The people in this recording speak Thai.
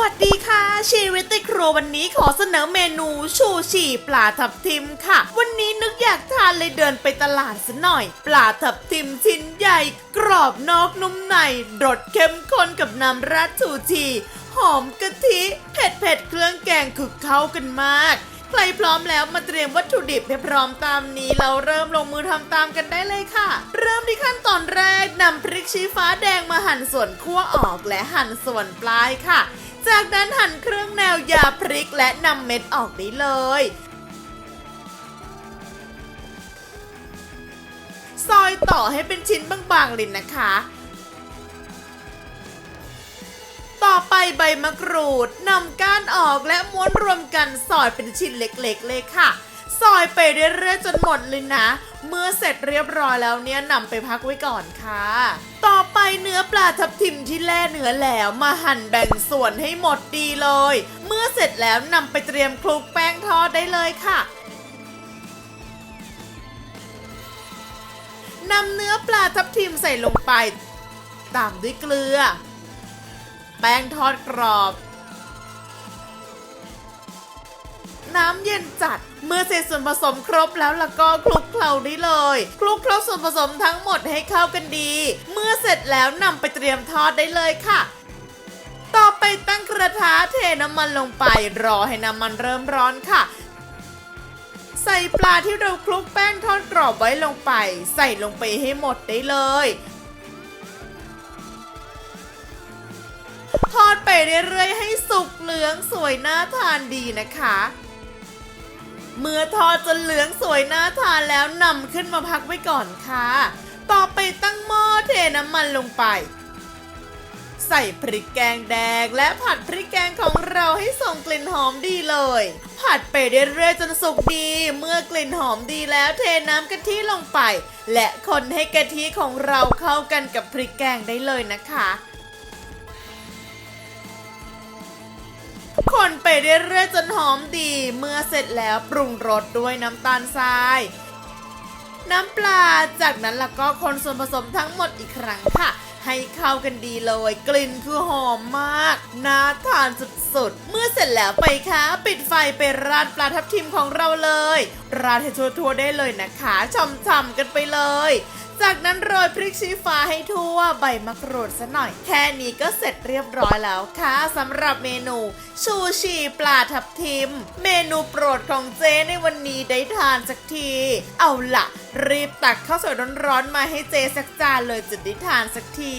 วัสดีค่ะ ชีวิตในครัววันนี้ขอเสนอเมนูชูชีปลาทับทิมค่ะ วันนี้นึกอยากทานเลยเดินไปตลาดซะหน่อย ปลาทับทิมชิ้นใหญ่ กรอบนอกนุ่มในรสเข้มข้นกับน้ำราดชูชีหอมกะทิเผ็ดเผ็ดเครื่องแกงคือเข้ากันมาก ใครพร้อมแล้วมาเตรียมวัตถุดิบให้พร้อมตามนี้ เราเริ่มลงมือทำตามกันได้เลยค่ะ เริ่มที่ขั้นตอนแรกนำพริกชี้ฟ้าแดงมาหั่นส่วนคั่วออกและหั่นส่วนปลายค่ะ จากนั้นหั่นเครื่องแนวยาพริกและนำเม็ดออกได้เลย ซอยต่อให้เป็นชิ้นบางๆเลยนะคะ ต่อไปใบมะกรูดนำก้านออกและม้วนรวมกันซอยเป็นชิ้นเล็กๆเลยค่ะ ซอยไปเรื่อยๆจนหมดเลยนะ เมื่อเสร็จเรียบร้อยแล้วเนี่ยนำไปพักไว้ก่อนค่ะ ต่อไปเนื้อปลาทับทิมที่แล่เนื้อแล้วมาหั่นแบ่งส่วนให้หมดดีเลย เมื่อเสร็จแล้วนำไปเตรียมคลุกแป้งทอดได้เลยค่ะนำเนื้อปลาทับทิมใส่ลงไป ตามด้วยเกลือ แป้งทอดกรอบ น้ำเย็นจัด เมื่อเสร็จส่วนผสมครบแล้วแล้วก็คลุกเคล้าได้เลยคลุกเคล้าส่วนผสมทั้งหมดให้เข้ากันดี เมื่อเสร็จแล้วนำไปเตรียมทอดได้เลยค่ะต่อไปตั้งกระทะเทน้ำมันลงไปรอให้น้ำมันเริ่มร้อนค่ะ ใส่ปลาที่เราคลุกแป้งทอดกรอบไว้ลงไป ใส่ลงไปให้หมดได้เลย ทอด ไปเรื่อยๆให้สุกเหลืองสวยน่าทานดีนะคะ เมื่อทอดจนเหลืองสวยน่าทานแล้วนำขึ้นมาพักไว้ก่อนค่ะ ต่อไปตั้งหม้อเทน้ำมันลงไป ใส่พริกแกงแดงและผัดพริกแกงของเราให้ส่งกลิ่นหอมดีเลย ผัดไปเรื่อยๆจนสุกดี เมื่อกลิ่นหอมดีแล้วเทน้ำกะทิลงไป และคนให้กะทิของเราเข้ากันกับพริกแกงได้เลยนะคะ คนไปเรื่อยๆจนหอมดี เมื่อเสร็จแล้วปรุงรสด้วยน้ำตาลทราย น้ำปลา จากนั้นแล้วก็คนส่วนผสมทั้งหมดอีกครั้งค่ะ ให้เข้ากันดีเลย กลิ่นคือหอมมาก น่าทานสุด ๆ เมื่อเสร็จแล้วไปคะ ปิดไฟไปราดปลาทับทิมของเราเลยราดให้ทั่วๆได้เลยนะคะช่ำๆกันไปเลย จากนั้นโรยพริกชี้ฟ้าให้ทั่วใบมะกรูดซะหน่อย แค่นี้ก็เสร็จเรียบร้อยแล้วค่ะสำหรับเมนู ชูชีปลาทับทิม เมนูโปรดของเจ๊ในวันนี้ได้ทานสักที เอาล่ะรีบตักข้าวสวยร้อนๆมาให้เจ๊สักจานเลยจะได้ทานสักที